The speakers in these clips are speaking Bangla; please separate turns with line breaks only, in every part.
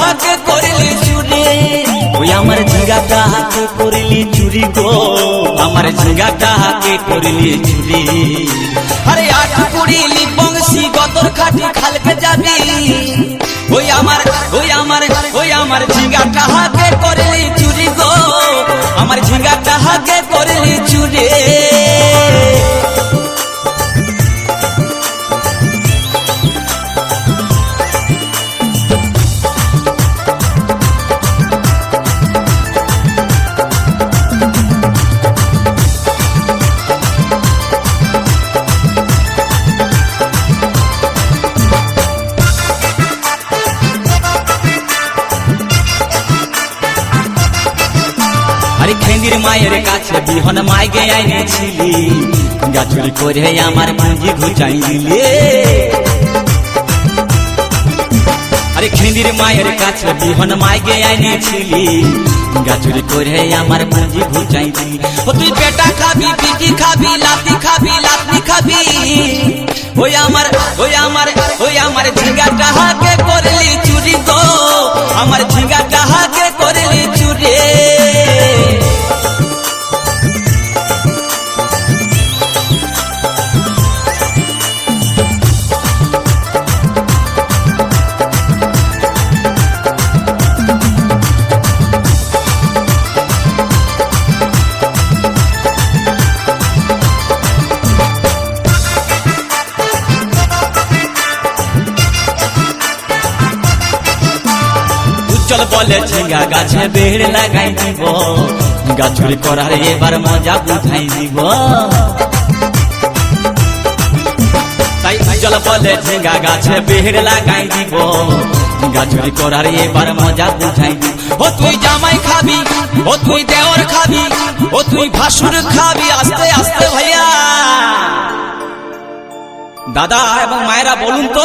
হাকে করলি চুরি। ওই আমার ঝিঙ্গাটা হাকে করলি চুরি গো। আমার ঝিঙ্গাটা হাকে করলি চুরি। আরে আট কুড়িলি বংশী গতর খাটি খালকে যাবি ওই আমার ওই আমার ওই আমার ঝিঙ্গাটা হাকে করলি চুরি গো। আমার ঝিঙ্গাটা হাকে করলি চুরি। আরে মায়ের কাছে বিহন মাইগে আইনেছিলি গাছুরি করে আমার পুঁজি ঘুচাই দিলে আরে খেন্দির মায়ের কাছে বিহন মাইগে আইনেছিলি গাছুরি করে আমার পুঁজি ঘুচাই দিলি ও তুই পেটা খাবি, পিটি খাবি, লাতি খাবি লাতি খাবি। ওই আমার ওই আমার ওই আমার ঝিঙ্গাটা উজ্জ্বল বলে ঝিঙ্গা গাছে বেড় লাগাই দিব। গাছুরি করার এবার মজা বুঝাই দিব? তাই উজ্জ্বল বলে ঝিঙ্গা গাছে বেড় লাগাই দিব। গাছুরি করার এবার মজা বুঝাই দিব? ও তুই জামাই খাবি, ও তুই দেওর খাবি, ও তুই ভাসুর খাবি, আস্তে আস্তে ভাইয়া। দাদা এবং মায়েরা বলুন তো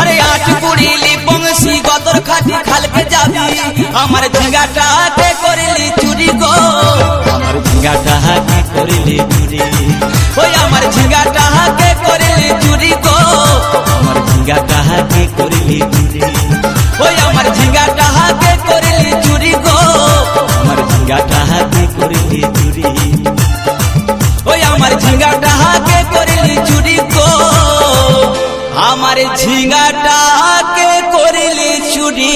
আরে আট কুড়িলি বংশী, গদর খাটি খালকে যাবি। আমার ঝিঙ্গাটা হাতে করলি চুরি গো? আমার ঝিঙ্গাটা হাতে করলি চুরি? ওই আমার ঝিঙ্গাটা হাতে করলি চুরি গো? আমার ঝিঙ্গাটা হাতে করলি চুরি? ওই আমার ঝিঙ্গাটা হাতে করলি চুরি গো? আমার ঝিঙ্গাটা হাতে করলি চুরি? আমার ঝিঙাটাকে করলি চুরি।